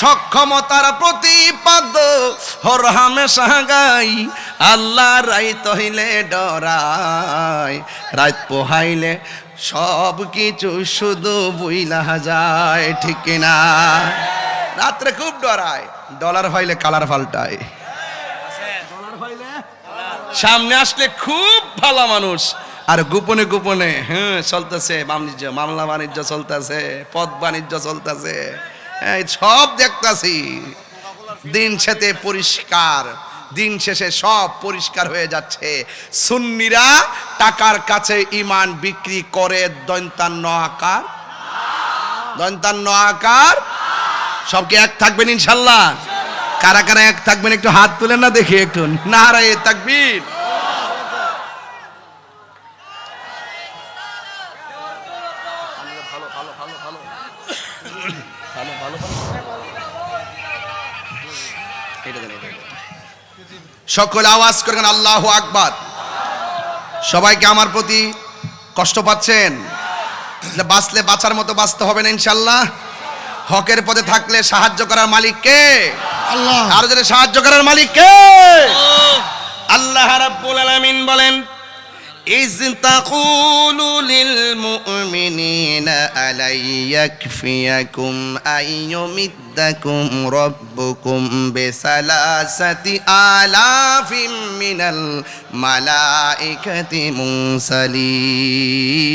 সক্ষমতার প্রতিপাদ্য হর হামেশা গাই। আল্লাহ রাইত হইলে ডরাই রাত পোহাইলে সব কিছু শুধু বুইলা যায়, ঠিক না? রাত্রে খুব ডরায়, ডলার হইলে কালার পাল্টায়। সামনে আসলে খুব ভালো মানুষ, আর গোপনে গোপনে হ্যাঁ চলতেছে, বাণিজ্য, মামলা বাণিজ্য চলতেছে, পথ বাণিজ্য চলতেছে। সব দেখতাছি। দিন শেষে পরিষ্কার, দিন শেষে সব পরিষ্কার হয়ে যাচ্ছে। সুন্নিরা টাকার কাছে ইমান বিক্রি করে, দন্তান্ন আকার। দন্তান্ন আকার। সবকে এক থাকবেন ইনশাল্লাহ? কারা কারা এক থাকবেন একটু হাত তুলেন না দেখি একটু। নারায় তাকবীর। সকল আওয়াজ করবেন আল্লাহ আকবার। সবাইকে আমার প্রতি কষ্ট পাচ্ছেন? বাঁচলে বাঁচার মতো বাঁচতে হবে না ইনশাল্লাহ হকের পদে থাকলে সাহায্য করার মালিক কে? আল্লাহ। আর যদি সাহায্য করার মালিক কে? আল্লাহ রাব্বুল আলামিন বলেন إذ تقول للمؤمنين ألن يكفيكم أن يمدكم ربكم بثلاثة آلاف من الملائكة منزلين